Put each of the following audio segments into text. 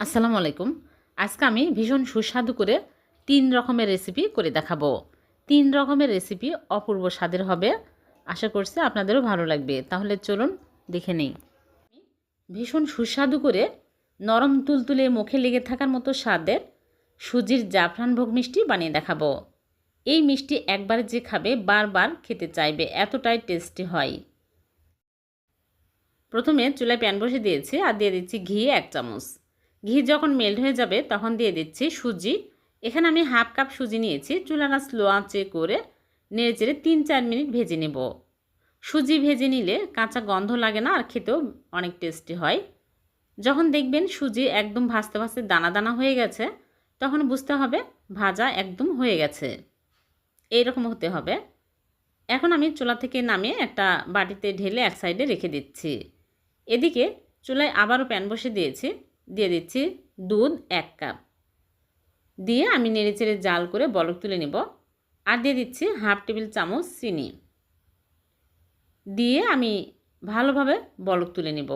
আসসালামু আলাইকুম। আজকে আমি ভীষণ সুস্বাদু করে তিন রকমের রেসিপি করে দেখাবো। তিন রকমের রেসিপি অপূর্ব স্বাদের হবে। আশা করছি আপনাদেরও ভালো লাগবে। তাহলে চলুন দেখে নেই। ভীষণ সুস্বাদু করে নরম তুলতুলে মুখে লেগে থাকার মতো স্বাদের সুজির জাফরান ভোগ মিষ্টি বানিয়ে দেখাবো। এই মিষ্টি একবার যে খাবে বারবার খেতে চাইবে, এতটাই টেস্টি হয়। প্রথমে চুলায় প্যান বসে দিয়েছি আর দিয়ে দিচ্ছি ঘি এক চামচ। ঘি যখন মেল্ট হয়ে যাবে, তখন দিয়ে দিচ্ছি সুজি। এখানে আমি হাফ কাপ সুজি নিয়েছি। চুলাটা স্লো আঁচে করে নেড়ে চেড়ে তিন চার মিনিট ভেজে নেব। সুজি ভেজে নিলে কাঁচা গন্ধ লাগে না আর খেতেও অনেক টেস্টি হয়। যখন দেখবেন সুজি একদম ভাজতে ভাজতে দানা দানা হয়ে গেছে, তখন বুঝতে হবে ভাজা একদম হয়ে গেছে। এইরকম হতে হবে। এখন আমি চুলা থেকে নামিয়ে একটা বাটিতে ঢেলে এক সাইডে রেখে দিচ্ছি। এদিকে চুলায় আবারও প্যান বসে দিয়েছি। দিয়ে দিচ্ছি দুধ এক কাপ। দিয়ে আমি নেড়েচেড়ে জাল করে বলক তুলে নেব। আর দিয়ে দিচ্ছি হাফ টেবিল চামচ চিনি। দিয়ে আমি ভালোভাবে বলক তুলে নেব।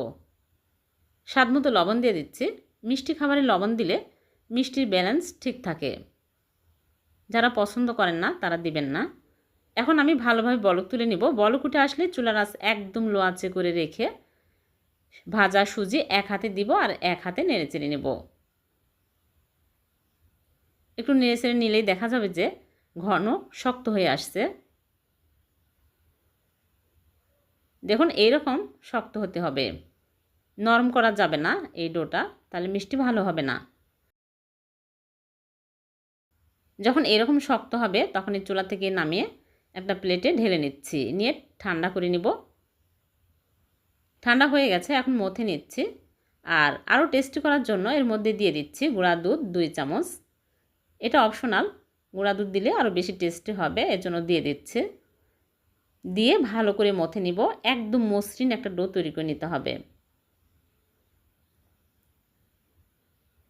স্বাদ মতো লবণ দিয়ে দিচ্ছি। মিষ্টি খাবারে লবণ দিলে মিষ্টির ব্যালেন্স ঠিক থাকে। যারা পছন্দ করেন না, তারা দিবেন না। এখন আমি ভালোভাবে বলক তুলে নিব। বলক উঠে আসলে চুলার আঁচ একদম লো করে রেখে ভাজা সুজি এক হাতে দিব আর এক হাতে নেড়ে চেড়ে নেব। একটু নেড়ে চেড়ে নিলেই দেখা যাবে যে ঘন শক্ত হয়ে আসছে। দেখুন, এইরকম শক্ত হতে হবে। নরম করা যাবে না এই ডোটা, তাহলে মিষ্টি ভালো হবে না। যখন এরকম শক্ত হবে, তখন এই চুলা থেকে নামিয়ে একটা প্লেটে ঢেলে নিচ্ছি। নিয়ে ঠান্ডা করে নিব। ঠান্ডা হয়ে গেছে, এখন মথে নিচ্ছি। আর আরও টেস্টি করার জন্য এর মধ্যে দিয়ে দিচ্ছি গুঁড়া দুধ দুই চামচ। এটা অপশনাল, গুঁড়া দুধ দিলে আরও বেশি টেস্টি হবে, এর জন্য দিয়ে দিচ্ছে। দিয়ে ভালো করে মথে নিব, একদম মসৃণ একটা ডো তৈরি করে নিতে হবে।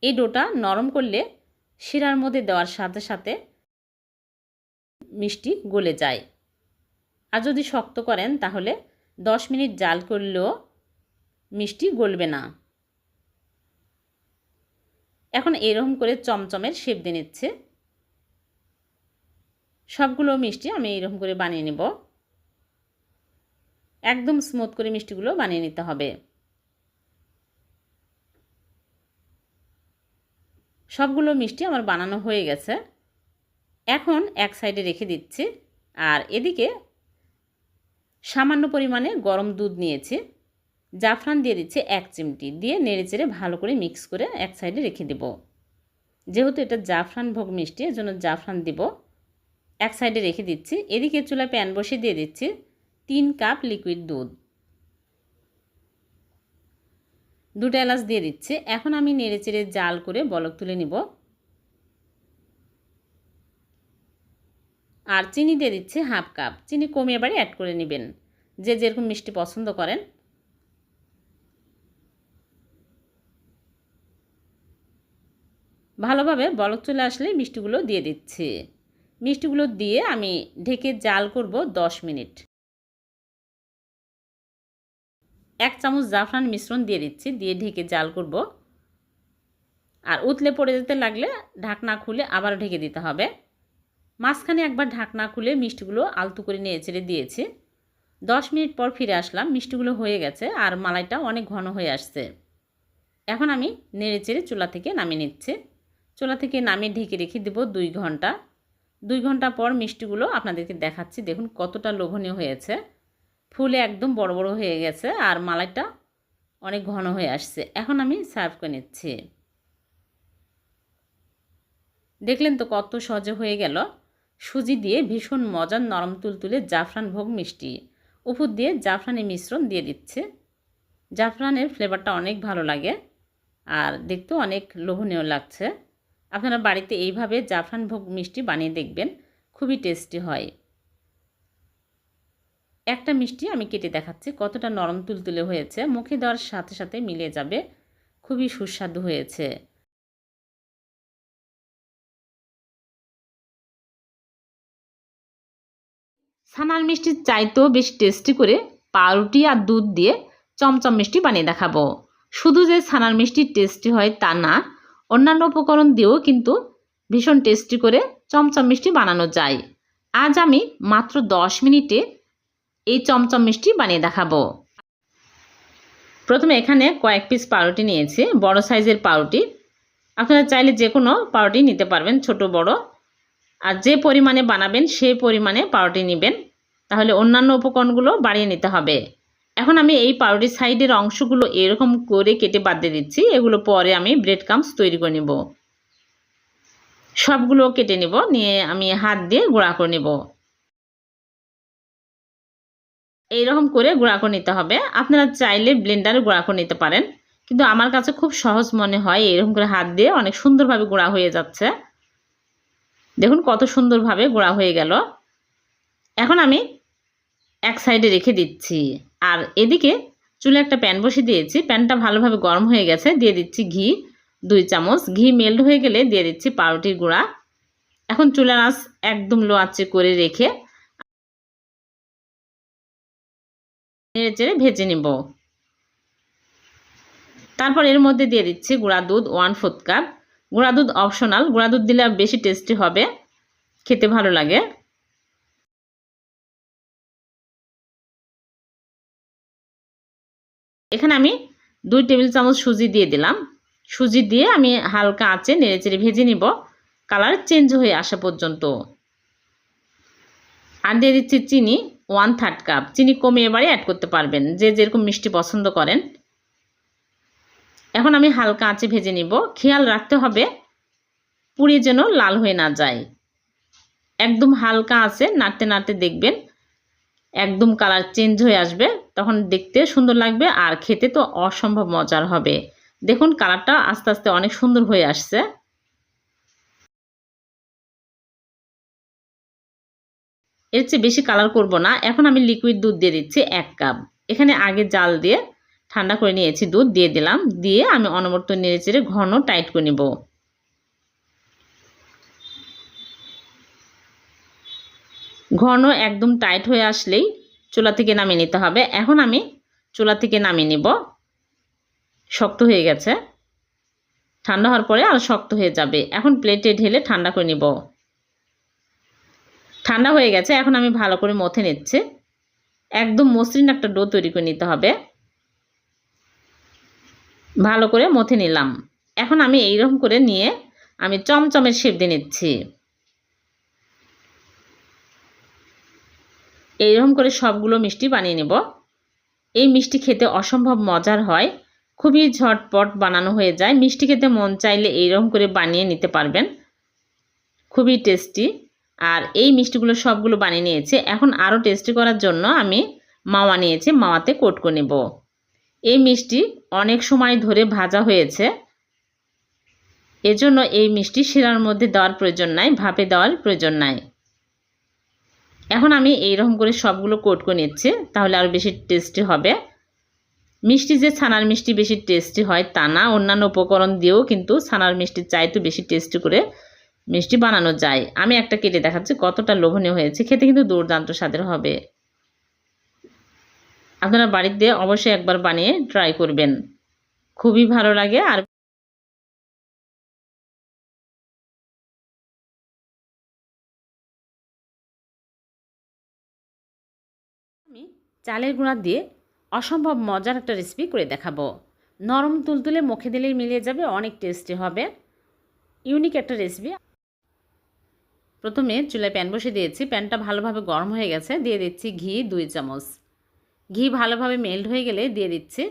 এই ডোটা নরম করলে শিরার মধ্যে দেওয়ার সাথে সাথে মিষ্টি গলে যায়। আর যদি শক্ত করেন তাহলে দশ মিনিট জাল করলেও মিষ্টি গলবে না। এখন এরকম করে চমচমের শেপ দিয়ে নিচ্ছে। সবগুলো মিষ্টি আমি এরকম করে বানিয়ে নেব। একদম স্মুথ করে মিষ্টিগুলো বানিয়ে নিতে হবে। সবগুলো মিষ্টি আমার বানানো হয়ে গেছে। এখন এক সাইডে রেখে দিচ্ছি। আর এদিকে সামান্য পরিমাণে গরম দুধ নিয়েছি। জাফরান দিয়ে দিচ্ছি এক চিমটি। দিয়ে নেড়ে চেড়ে ভালো করে মিক্স করে এক সাইডে রেখে দেব। যেহেতু এটা জাফরান ভোগ মিষ্টি জন্য জাফরান দিব। এক সাইডে রেখে দিচ্ছি। এদিকে চুলায় প্যান বসে দিয়ে দিচ্ছি তিন কাপ লিকুইড দুধ। দুটো এলাচ দিয়ে দিচ্ছি। এখন আমি নেড়ে চেড়ে জাল করে বলক তুলে নিব। আর চিনি দিয়ে দিচ্ছি হাফ কাপ। চিনি কমিয়ে বাড়ি অ্যাড করে নেবেন। যে যেরকম মিষ্টি পছন্দ করেন। ভালোভাবে বলক চলে আসলে মিষ্টিগুলো দিয়ে দিচ্ছি। মিষ্টিগুলো দিয়ে আমি ঢেকে জাল করব দশ মিনিট। এক চামচ জাফরান মিশ্রণ দিয়ে দিচ্ছি, দিয়ে ঢেকে জাল করব। আর উতলে পড়ে যেতে লাগলে ঢাকনা খুলে আবার ঢেকে দিতে হবে। মাঝখানে একবার ঢাকনা খুলে মিষ্টিগুলো আলতু করে নিয়ে ছেড়ে দিয়েছি। দশ মিনিট পর ফিরে আসলাম, মিষ্টিগুলো হয়ে গেছে আর মালাইটা অনেক ঘন হয়ে আসছে। এখন আমি নেড়ে চেড়ে চুলা থেকে নামিয়ে নিচ্ছি। চুলা থেকে নামিয়ে ঢেকে রেখে দেবো দুই ঘণ্টা। দুই ঘণ্টা পর মিষ্টিগুলো আপনাদেরকে দেখাচ্ছি, দেখুন কতটা লোভনীয় হয়েছে। ফুলে একদম বড় বড় হয়ে গেছে আর মালাইটা অনেক ঘন হয়ে আসছে। এখন আমি সার্ভ করে নিচ্ছি। দেখলেন তো কত সহজে হয়ে গেল। সুজি দিয়ে ভীষণ মজার নরম তুলতুলে জাফরান ভোগ মিষ্টি। উপর দিয়ে জাফরানের মিশ্রণ দিয়ে দিচ্ছে। জাফরানের ফ্লেভারটা অনেক ভালো লাগে আর দেখতেও অনেক লোভনীয় লাগছে। আপনারা বাড়িতে এইভাবে জাফরান ভোগ মিষ্টি বানিয়ে দেখবেন, খুবই টেস্টি হয়। একটা মিষ্টি আমি কেটে দেখাচ্ছি, কতটা নরম তুলতুলে হয়েছে। মুখে দেওয়ার সাথে সাথে মিলে যাবে। খুবই সুস্বাদু হয়েছে। ছানার মিষ্টির চাইতেও বেশ টেস্টি করে পাউরুটি আর দুধ দিয়ে চমচম মিষ্টি বানিয়ে দেখাবো। শুধু যে ছানার মিষ্টি টেস্টি হয় তা না, অন্যান্য উপকরণ দিয়েও কিন্তু ভীষণ টেস্টি করে চমচম মিষ্টি বানানো যায়। আজ আমি মাত্র দশ মিনিটে এই চমচম মিষ্টি বানিয়ে দেখাবো। প্রথমে এখানে কয়েক পিস পাউরুটি নিয়েছি, বড় সাইজের পাউরুটি। আপনারা চাইলে যে কোনো পাউরুটি নিতে পারবেন, ছোট, বড়। আর যে পরিমাণে বানাবেন সেই পরিমাণে পাউরুটি নেবেন। তাহলে অন্যান্য উপকরণগুলো বাড়িয়ে নিতে হবে। এখন আমি এই পাউরুটির সাইডের অংশগুলো এরকম করে কেটে বাদ দিয়ে দিচ্ছি। এগুলো পরে আমি ব্রেড কামস তৈরি করে নেব। সবগুলো কেটে নেব, নিয়ে আমি হাত দিয়ে গুঁড়া করে নেব। এইরকম করে গুঁড়া করে নিতে হবে। আপনারা চাইলে ব্লেন্ডারে গুঁড়া করে নিতে পারেন। কিন্তু আমার কাছে খুব সহজ মনে হয়, এরকম করে হাত দিয়ে অনেক সুন্দরভাবে গুঁড়া হয়ে যাচ্ছে। দেখুন কত সুন্দরভাবে গোড়া হয়ে গেল। এখন আমি এক সাইডে রেখে দিচ্ছি। আর এদিকে চুলে একটা প্যান বসে দিয়েছি। প্যানটা ভালোভাবে গরম হয়ে গেছে। দিয়ে দিচ্ছি ঘি, দুই চামচ। ঘি মেল্ট হয়ে গেলে দিয়ে দিচ্ছি পাউরুটির গুঁড়া। এখন চুলার আঁচ একদম লো আঁচে করে রেখে নেড়ে চেড়ে ভেজে নেব। তারপর এর মধ্যে দিয়ে দিচ্ছি গুঁড়া দুধ, ওয়ান ফোর্থ কাপ। গুঁড়া দুধ অপশনাল গুঁড়া দুধ দিলে বেশি টেস্টি হবে, খেতে ভালো লাগে। এখানে আমি দুই টেবিল চামচ সুজি দিয়ে দিলাম। সুজি দিয়ে আমি হালকা আঁচে নেড়েচেড়ে ভেজে নিব। কালার চেঞ্জ হয়ে আসা পর্যন্ত। আর দিয়ে দিচ্ছি চিনি ওয়ান থার্ড কাপ চিনি কমে এবারে অ্যাড করতে পারবেন। যে যেরকম মিষ্টি পছন্দ করেন। এখন আমি হালকা আঁচে ভেজে নিব। খেয়াল রাখতে হবে পুড়িয়ে যেন লাল হয়ে না যায়। একদম হালকা আছে নাড়তে নাড়তে দেখবেন একদম কালার চেঞ্জ হয়ে আসবে। তখন দেখতে সুন্দর লাগবে আর খেতে তো অসম্ভব মজার হবে। দেখুন কালারটা আস্তে আস্তে অনেক সুন্দর হয়ে আসছে। এর চেয়ে বেশি কালার করব না। এখন আমি লিকুইড দুধ দিয়ে দিচ্ছি এক কাপ। এখানে আগে জাল দিয়ে ঠান্ডা করে নিয়েছি দুধ, দিয়ে দিলাম। দিয়ে আমি অনবরত নেড়ে চেড়ে ঘন টাইট করে নেব। ঘন একদম টাইট হয়ে আসলেই চুলা থেকে নামিয়ে নিতে হবে। এখন আমি চুলা থেকে নামিয়ে নিব। শক্ত হয়ে গেছে। ঠান্ডা হওয়ার পরে আর শক্ত হয়ে যাবে। এখন প্লেটে ঢেলে ঠান্ডা করে নিব। ঠান্ডা হয়ে গেছে। এখন আমি ভালো করে মথে নিচ্ছি। একদম মসৃণ একটা ডো তৈরি করে নিতে হবে। ভালো করে মথে নিলাম। এখন আমি এইরকম করে নিয়ে আমি চমচমের শেপ দিয়ে নিচ্ছি। এইরকম করে সবগুলো মিষ্টি বানিয়ে নেব। এই মিষ্টি খেতে অসম্ভব মজার হয়। খুবই ঝটপট বানানো হয়ে যায়। মিষ্টি খেতে মন চাইলে এইরকম করে বানিয়ে নিতে পারবেন। খুবই টেস্টি। আর এই মিষ্টিগুলো সবগুলো বানিয়ে নিয়েছে। এখন আরও টেস্টি করার জন্য আমি মাওয়া নিয়েছি। মাওয়াতে কোট করে নেব। এই মিষ্টি অনেক সময় ধরে ভাজা হয়েছে। এজন্য এই মিষ্টি শিরার মধ্যে দেওয়ার প্রয়োজন নাই, ভাপে দেওয়ার প্রয়োজন নাই। এখন আমি এইরকম করে সবগুলো কোট করে নিচ্ছি, তাহলে আরও বেশি টেস্টি হবে। মিষ্টি যে ছানার মিষ্টি বেশি টেস্টি হয় তা না, অন্যান্য উপকরণ দিয়েও কিন্তু ছানার মিষ্টি চাইতে বেশি টেস্টি করে মিষ্টি বানানো যায়। আমি একটা কেটে দেখাচ্ছি কতটা লোভনীয় হয়েছে, খেতে কিন্তু দুর্দান্ত স্বাদের হবে। আপনারা বাড়িতে অবশ্যই একবার বানিয়ে ট্রাই করবেন। খুবই ভালো লাগে আর আমি চালের গুঁড়া দিয়ে অসম্ভব মজার একটা রেসিপি করে দেখাবো। নরম তুলতুলে মুখে দিলেই মিলিয়ে যাবে, অনেক টেস্টি হবে। ইউনিক একটা রেসিপি প্রথমে চুলায় প্যান বসে দিয়েছি। প্যানটা ভালোভাবে গরম হয়ে গেছে। দিয়ে দিচ্ছি ঘি, দুই চামচ। ঘি ভালোভাবে মেল্ট হয়ে গেলে দিয়ে দিচ্ছি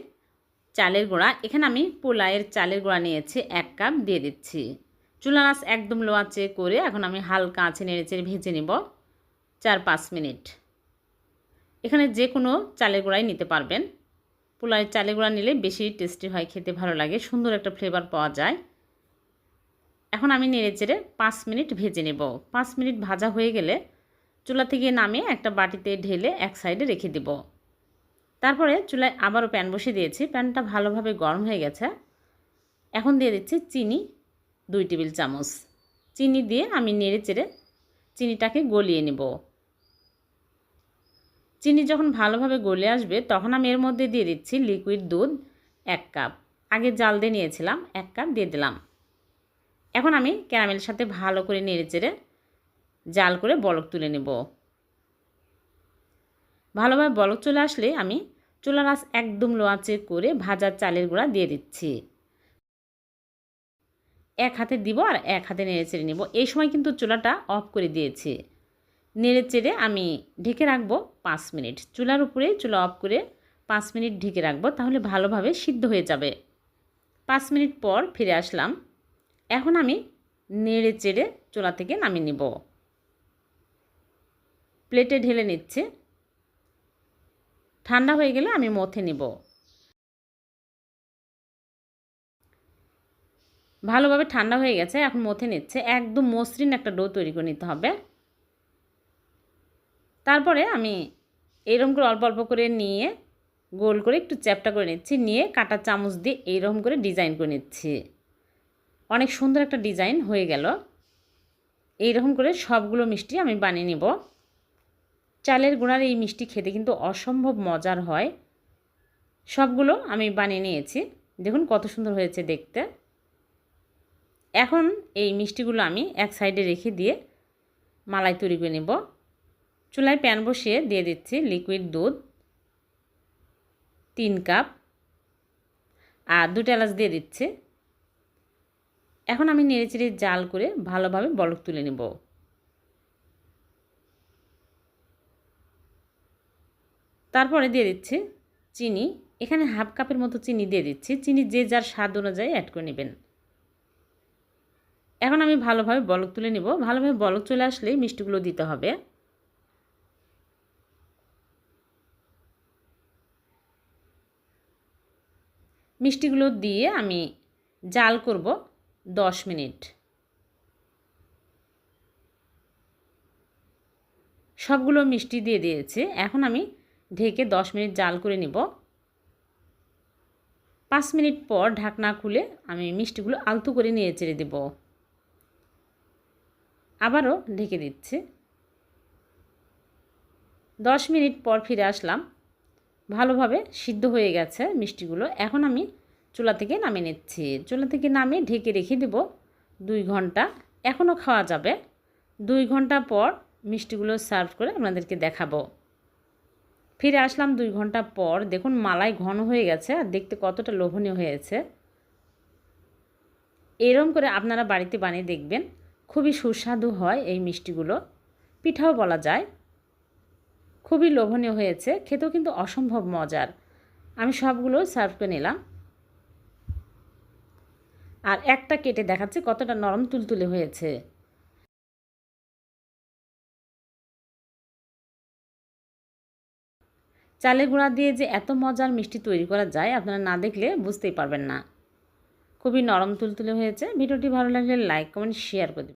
চালের গুঁড়া। এখানে আমি পোলাইয়ের চালের গুঁড়া নিয়েছি, এক কাপ দিয়ে দিচ্ছি। চুলা আঁচ একদম লো আঁচে করে এখন আমি হালকা আঁচে নেড়ে চেড়ে ভেজে নেব চার পাঁচ মিনিট। এখানে যে কোনো চালের গুঁড়াই নিতে পারবেন। পোলাইয়ের চালের গুঁড়া নিলে বেশি টেস্টি হয়, খেতে ভালো লাগে, সুন্দর একটা ফ্লেভার পাওয়া যায়। এখন আমি নেড়ে চেড়ে পাঁচ মিনিট ভেজে নেব। পাঁচ মিনিট ভাজা হয়ে গেলে চুলা থেকে নামিয়ে একটা বাটিতে ঢেলে এক সাইডে রেখে দেব। তারপরে চুলায় আবারও প্যান বসে দিয়েছি। প্যানটা ভালোভাবে গরম হয়ে গেছে। এখন দিয়ে দিচ্ছি চিনি দুই টেবিল চামচ। চিনি দিয়ে আমি নেড়ে চেড়ে চিনিটাকে গলিয়ে নেব। চিনি যখন ভালোভাবে গলে আসবে তখন আমি এর মধ্যে দিয়ে দিচ্ছি লিকুইড দুধ এক কাপ। আগে জাল দিয়ে নিয়েছিলাম, এক কাপ দিয়ে দিলাম। এখন আমি ক্যারামেলের সাথে ভালো করে নেড়ে চেড়ে জাল করে বলক তুলে নেব। ভালোভাবে বলক চলে আসলে আমি চুলার আঁচ একদম লো আঁচে করে ভাজার চালের গুঁড়া দিয়ে দিচ্ছি। এক হাতে দিব আর এক হাতে নেড়ে চেড়ে নেব। এই সময় কিন্তু চুলাটা অফ করে দিয়েছি। নেড়ে চেড়ে আমি ঢেকে রাখব পাঁচ মিনিট। চুলার উপরে চুলা অফ করে পাঁচ মিনিট ঢেকে রাখব, তাহলে ভালোভাবে সিদ্ধ হয়ে যাবে। পাঁচ মিনিট পর ফিরে আসলাম। এখন আমি নেড়ে চেড়ে চুলা থেকে নামিয়ে নিব। প্লেটে ঢেলে নিচ্ছে। ঠান্ডা হয়ে গেলে আমি মথে নিব। ভালোভাবে ঠান্ডা হয়ে গেছে, এখন মথে নিচ্ছে। একদম মসৃণ একটা ডো তৈরি করে নিতে হবে। তারপরে আমি এরকম করে অল্প অল্প করে নিয়ে গোল করে একটু চ্যাপটা করে নিচ্ছি, নিয়ে কাটা চামচ দিয়ে এইরকম করে ডিজাইন করে নিচ্ছি। অনেক সুন্দর একটা ডিজাইন হয়ে গেল। এইরকম করে সবগুলো মিষ্টি আমি বানিয়ে নিব। চালের গুঁড়ার এই মিষ্টি খেতে কিন্তু অসম্ভব মজার হয়। সবগুলো আমি বানিয়ে নিয়েছি। দেখুন কত সুন্দর হয়েছে দেখতে। এখন এই মিষ্টিগুলো আমি এক সাইডে রেখে দিয়ে মালাই তৈরি করে নেব। চুলায় প্যান বসিয়ে দিয়ে দিচ্ছি লিকুইড দুধ, তিন কাপ আর দুটো এলাচ দিয়ে দিচ্ছে। এখন আমি নেড়েচেড়ে জাল করে ভালোভাবে বলক তুলে নেব। তারপরে দিয়ে দিচ্ছি চিনি। এখানে হাফ কাপের মতো চিনি দিয়ে দিচ্ছি। চিনি যে যার স্বাদ অনুযায়ী অ্যাড করে নেবেন। এখন আমি ভালোভাবে বলক তুলে নিব। ভালোভাবে বলক চলে আসলেই মিষ্টিগুলো দিতে হবে। মিষ্টিগুলো দিয়ে আমি জাল করব দশ মিনিট। সবগুলো মিষ্টি দিয়ে দিয়েছে। এখন আমি ঢেকে দশ মিনিট জাল করে নিব। পাঁচ মিনিট পর ঢাকনা খুলে আমি মিষ্টিগুলো আলতু করে নিয়ে চেড়ে দেব। আবারও ঢেকে দিচ্ছি। দশ মিনিট পর ফিরে আসলাম। ভালোভাবে সিদ্ধ হয়ে গেছে মিষ্টিগুলো। এখন আমি চুলা থেকে নামিয়ে নিচ্ছি। চুলা থেকে নামিয়ে ঢেকে রেখে দেব দুই ঘণ্টা। এখনও খাওয়া যাবে। দুই ঘণ্টা পর মিষ্টিগুলো সার্ভ করে আপনাদেরকে দেখাবো। ফিরে আসলাম দুই ঘণ্টা পর। দেখুন, মালাই ঘন হয়ে গেছে আর দেখতে কতটা লোভনীয় হয়েছে। এরম করে আপনারা বাড়িতে বানিয়ে দেখবেন, খুবই সুস্বাদু হয় এই মিষ্টিগুলো। পিঠাও বলা যায়। খুবই লোভনীয় হয়েছে, খেতেও কিন্তু অসম্ভব মজার। আমি সবগুলো সার্ভ করে নিলাম। আর একটা কেটে দেখাচ্ছে কতটা নরম তুলতুলে হয়েছে। চালের গুঁড়া দিয়ে যে এত মজার মিষ্টি তৈরি করা যায়, আপনারা না দেখলে বুঝতেই পারবেন না। খুবই নরম তুলতুলে হয়েছে। ভিডিওটি ভালো লাগলে লাইক কমেন্ট শেয়ার করে